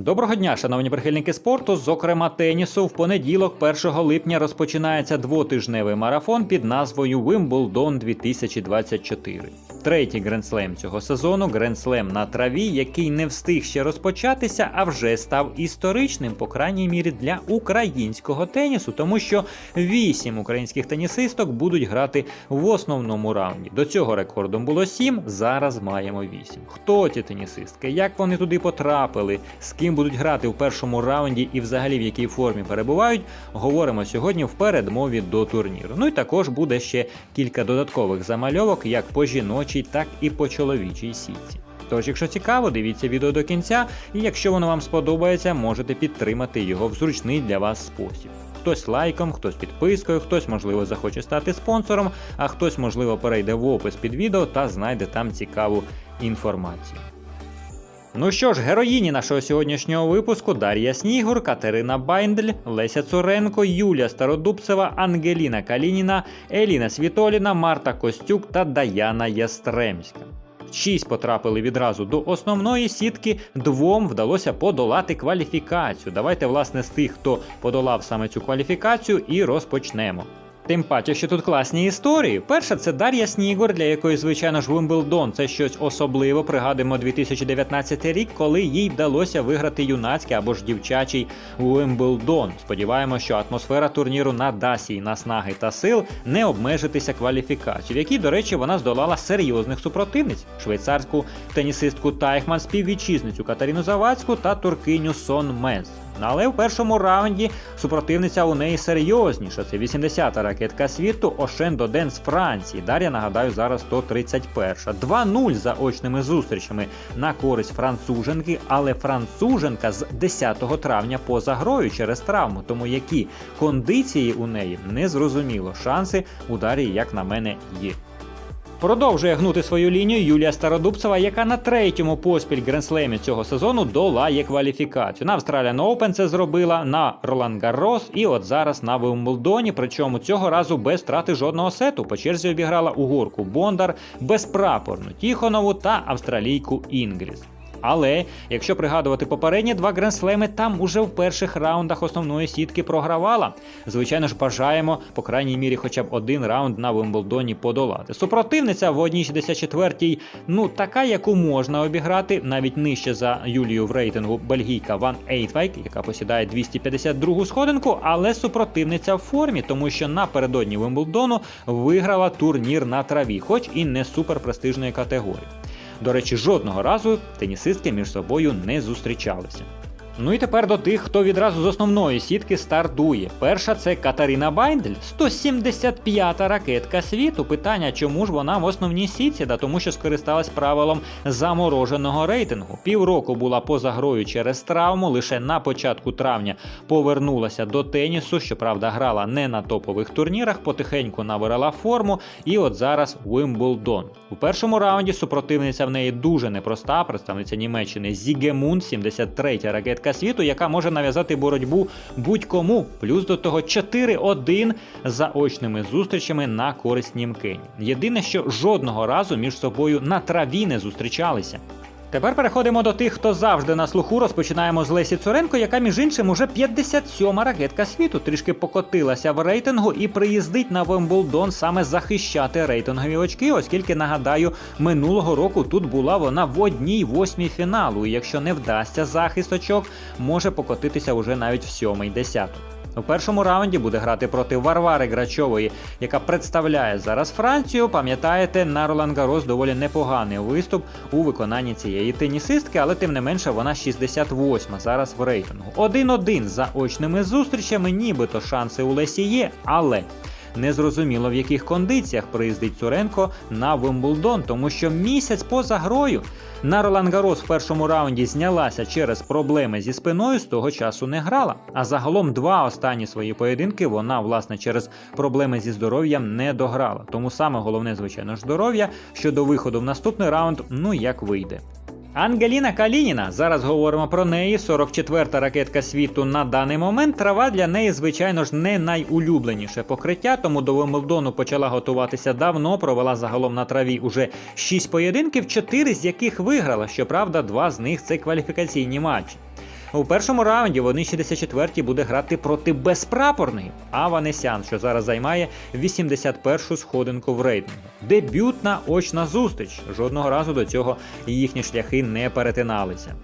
Доброго дня, шановні прихильники спорту. Зокрема, тенісу. В понеділок, 1 липня, розпочинається двотижневий марафон під назвою Wimbledon 2024. Третій гренслем цього сезону гренслем на траві, який не встиг ще розпочатися, а вже став історичним, по крайній мірі, для українського тенісу, тому що вісім українських тенісисток будуть грати в основному раунді. До цього рекордом було сім, зараз маємо вісім. Хто ті тенісистки? Як вони туди потрапили? З ким будуть грати в першому раунді і взагалі в якій формі перебувають, говоримо сьогодні в передмові до турніру. Ну і також буде ще кілька додаткових замальовок як по жіночій, так і по чоловічій сітці. Тож, якщо цікаво, дивіться відео до кінця, і якщо воно вам сподобається, можете підтримати його в зручний для вас спосіб. Хтось лайком, хтось підпискою, хтось, можливо, захоче стати спонсором, а хтось, можливо, перейде в опис під відео та знайде там цікаву інформацію. Ну що ж, героїні нашого сьогоднішнього випуску Дар'я Снігур, Катерина Байндель, Леся Цуренко, Юлія Стародубцева, Ангеліна Калініна, Еліна Світоліна, Марта Костюк та Даяна Ястремська. Шість потрапили відразу до основної сітки, двом вдалося подолати кваліфікацію. Давайте, власне, з тих, хто подолав саме цю кваліфікацію, і розпочнемо. Тим паче, що тут класні історії. Перша це Дар'я Снігур, для якої, звичайно ж, Вимблдон це щось особливе. Пригадуємо 2019 рік, коли їй вдалося виграти юнацький або ж дівчачий Вимблдон. Сподіваємося, що атмосфера турніру надасть їй наснаги та сил не обмежитися кваліфікацією, в якій, до речі, вона здолала серйозних супротивниць: швейцарську тенісистку Тайхман, співвітчизницю Катерину Завадську та туркиню Сон Мез. Але в першому раунді супротивниця у неї серйозніша. Це 80-та ракетка світу Ошен Доден з Франції. Дар'я, нагадаю, зараз 131. 2-0 за очними зустрічами на користь француженки, але француженка з 10 травня поза грою через травму. Тому які кондиції у неї не зрозуміло. Шанси у Дар'ї, як на мене, є. Продовжує гнути свою лінію Юлія Стародубцева, яка на третьому поспіль гренслемі цього сезону долає кваліфікацію. На Australian Open це зробила, на Ролан Гаррос і от зараз на Вимблдоні. Причому цього разу без втрати жодного сету. По черзі обіграла угорку Бондар, безпрапорну Тіхонову та австралійку Інгріс. Але якщо пригадувати попередні два гренслеми, там уже в перших раундах основної сітки програвала. Звичайно ж, бажаємо, по крайній мірі, хоча б один раунд на Вимблдоні подолати. Супротивниця в 1.64, ну така, яку можна обіграти, навіть нижче за Юлію в рейтингу бельгійка Ван Ейтвайк, яка посідає 252 сходинку, але супротивниця в формі, тому що напередодні Вимблдону виграла турнір на траві, хоч і не суперпрестижної категорії. До речі, жодного разу тенісистки між собою не зустрічалися. Ну і тепер до тих, хто відразу з основної сітки стартує. Перша це Катарина Байндель, 175-та ракетка світу. Питання, чому ж вона в основній сітці, да тому що скористалась правилом замороженого рейтингу. Півроку була поза грою через травму, лише на початку травня повернулася до тенісу. Щоправда, грала не на топових турнірах, потихеньку набирала форму. І от зараз Вимблдон. У першому раунді супротивниця в неї дуже непроста, представниця Німеччини Зігемунд, 73-я ракетка світу, яка може нав'язати боротьбу будь-кому. Плюс до того 4-1 за очними зустрічами на користь Німки. Єдине, що жодного разу між собою на траві не зустрічалися. Тепер переходимо до тих, хто завжди на слуху. Розпочинаємо з Лесі Цуренко, яка між іншим уже 57-ма ракетка світу. Трішки покотилася в рейтингу і приїздить на Вимблдон саме захищати рейтингові очки, оскільки нагадаю, минулого року тут була вона в одній восьмій фіналу. І якщо не вдасться захист очок, може покотитися уже навіть в сьомий десяток. У першому раунді буде грати проти Варвари Грачової, яка представляє зараз Францію. Пам'ятаєте, на Ролан Гарос доволі непоганий виступ у виконанні цієї тенісистки, але тим не менше вона 68 зараз в рейтингу. 1-1 за очними зустрічами, нібито шанси у Лесі є, але. Незрозуміло в яких кондиціях приїздить Цуренко на Вимблдон, тому що місяць поза грою на Ролан в першому раунді знялася через проблеми зі спиною, з того часу не грала. А загалом два останні свої поєдинки вона, власне, через проблеми зі здоров'ям не дограла. Тому саме головне, звичайно, здоров'я, що до виходу в наступний раунд, ну як вийде. Ангеліна Калініна. Зараз говоримо про неї. 44-та ракетка світу на даний момент. Трава для неї, звичайно ж, не найулюбленіше покриття, тому до Вимблдону почала готуватися давно. Провела загалом на траві уже 6 поєдинків, 4 з яких виграла. Щоправда, два з них це кваліфікаційні матчі. У першому раунді вони 64-ті буде грати проти безпрапорний Аванесян, що зараз займає 81-шу сходинку в рейтингу. Дебютна очна зустріч. Жодного разу до цього їхні шляхи не перетиналися.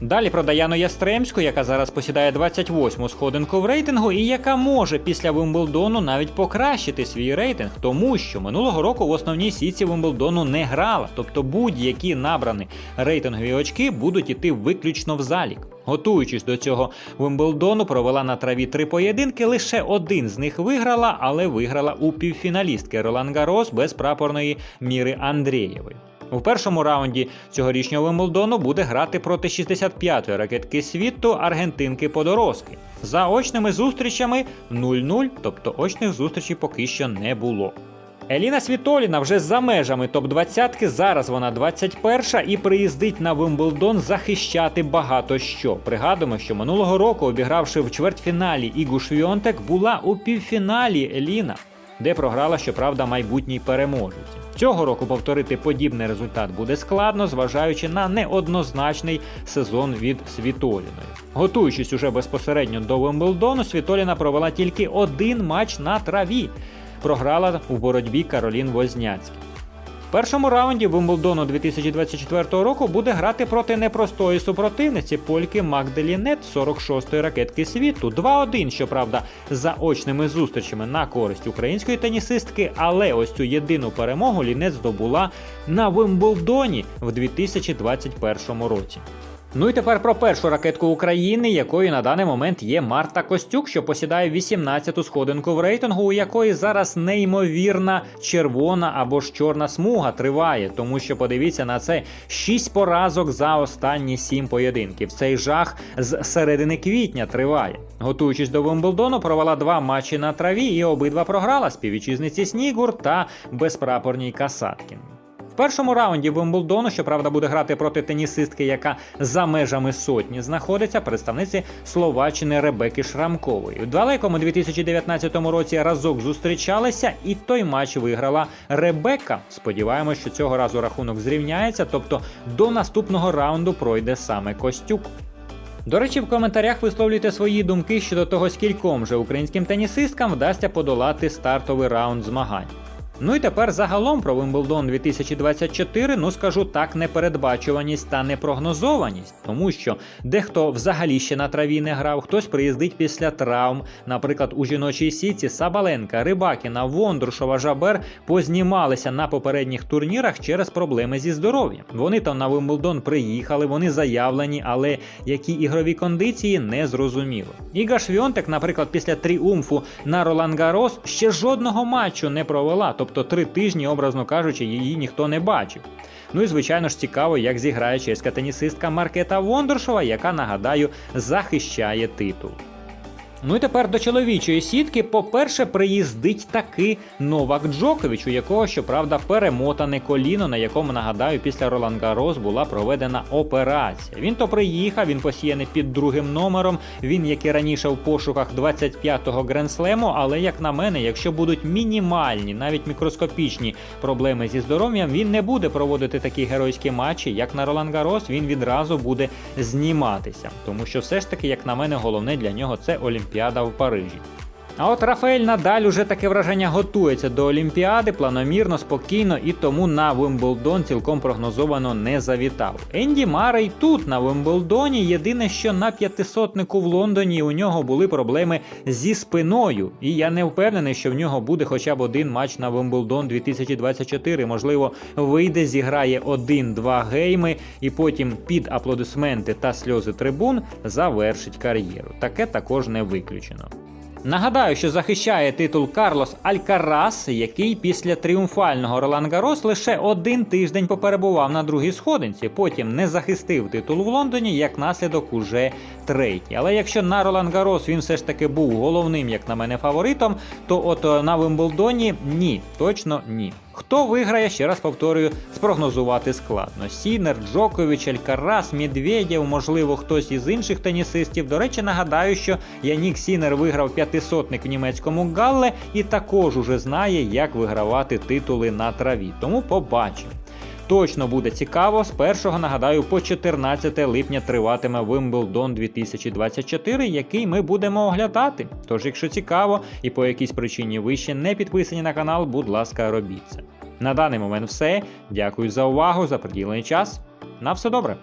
Далі про Даяну Ястремську, яка зараз посідає 28-му сходинку в рейтингу, і яка може після Вимблдону навіть покращити свій рейтинг, тому що минулого року в основній сітці Вимблдону не грала, тобто будь-які набрані рейтингові очки будуть іти виключно в залік. Готуючись до цього Вимблдону, провела на траві три поєдинки. Лише один з них виграла, але виграла у півфіналістки Ролан Гарос без прапорної міри Андрієвої. У першому раунді цьогорічнього Вимблдону буде грати проти 65-ї ракетки світу аргентинки Подорозки. За очними зустрічами 0-0, тобто очних зустрічей поки що не було. Еліна Світоліна вже за межами топ-20, зараз вона 21 і приїздить на Вимблдон захищати багато що. Пригадуємо, що минулого року, обігравши в чвертьфіналі Ігу Швіонтек, була у півфіналі Еліна, де програла, щоправда, майбутній переможець. Цього року повторити подібний результат буде складно, зважаючи на неоднозначний сезон від Світоліної. Готуючись уже безпосередньо до Вимблдону, Світоліна провела тільки один матч на траві. Програла у боротьбі Каролін Возняцький. Першому раунді Вимблдону 2024 року буде грати проти непростої супротивниці польки Макделінет 46-ї ракетки світу. 2-1, щоправда, за очними зустрічами на користь української тенісистки, але ось цю єдину перемогу Лінет здобула на Вимблдоні в 2021 році. Ну і тепер про першу ракетку України, якою на даний момент є Марта Костюк, що посідає 18-ту сходинку в рейтингу, у якої зараз неймовірна червона або ж чорна смуга триває, тому що подивіться на це 6 поразок за останні 7 поєдинків. Цей жах з середини квітня триває. Готуючись до Вимблдону, провела два матчі на траві і обидва програла співвітчизниці Снігур та безпрапорній Касаткін. Першому раунді Вимблдону, щоправда, буде грати проти тенісистки, яка за межами сотні знаходиться, представниці Словаччини Ребеки Шрамкової. У далекому 2019 році разок зустрічалися, і той матч виграла Ребека. Сподіваємось, що цього разу рахунок зрівняється, тобто до наступного раунду пройде саме Костюк. До речі, в коментарях висловлюйте свої думки щодо того, скільком же українським тенісисткам вдасться подолати стартовий раунд змагань. Ну і тепер загалом про Wimbledon 2024, ну скажу так, непередбачуваність та непрогнозованість, тому що дехто взагалі ще на траві не грав, хтось приїздить після травм. Наприклад, у жіночій сіці Сабаленка, Рибакіна, Вондрушова, Жабер познімалися на попередніх турнірах через проблеми зі здоров'ям. Вони там на Wimbledon приїхали, вони заявлені, але які ігрові кондиції не зрозуміло. Іга Швіонтек, наприклад, після тріумфу на Ролан Гарос ще жодного матчу не провела. Тобто три тижні, образно кажучи, її ніхто не бачив. Ну і звичайно ж цікаво, як зіграє чеська тенісистка Маркета Вондоршова, яка, нагадаю, захищає титул. Ну і тепер до чоловічої сітки, по-перше, приїздить таки Новак Джокович, у якого, щоправда, перемотане коліно, на якому, нагадаю, після Ролан Гарос була проведена операція. Він то приїхав, він посіяний під другим номером. Він, як і раніше, в пошуках 25-го гренслему, але, як на мене, якщо будуть мінімальні, навіть мікроскопічні проблеми зі здоров'ям, він не буде проводити такі геройські матчі, як на Ролан Гарос, він відразу буде зніматися. Тому що все ж таки, як на мене, головне для нього це Олімпіада. Олімпіада в Парижі. А от Рафаель Надаль уже таке враження готується до Олімпіади планомірно, спокійно і тому на Вимблдон цілком прогнозовано не завітав. Енді Марей тут на Вимблдоні. Єдине, що на п'ятисотнику в Лондоні у нього були проблеми зі спиною, і я не впевнений, що в нього буде хоча б один матч на Вимблдон 2024. Можливо, вийде, зіграє один-два гейми, і потім під аплодисменти та сльози трибун завершить кар'єру. Таке також не виключено. Нагадаю, що захищає титул Карлос Алькарас, який після тріумфального Ролан Гарос лише один тиждень поперебував на другій сходинці, потім не захистив титул в Лондоні, як наслідок уже третій. Але якщо на Ролан Гарос він все ж таки був головним, як на мене, фаворитом, то от на Вимблдоні ні, точно ні. Хто виграє, ще раз повторюю, спрогнозувати складно. Сінер, Джокович, Алькарас, Медведєв, можливо, хтось із інших тенісистів. До речі, нагадаю, що Янік Сінер виграв п'ятисотник в німецькому Галле і також уже знає, як вигравати титули на траві. Тому побачимо. Точно буде цікаво. З 1 нагадаю, по 14 липня триватиме Wimbledon 2024, який ми будемо оглядати. Тож, якщо цікаво і по якійсь причині ви ще не підписані на канал, будь ласка, робіть це. На даний момент все. Дякую за увагу, за приділений час. На все добре.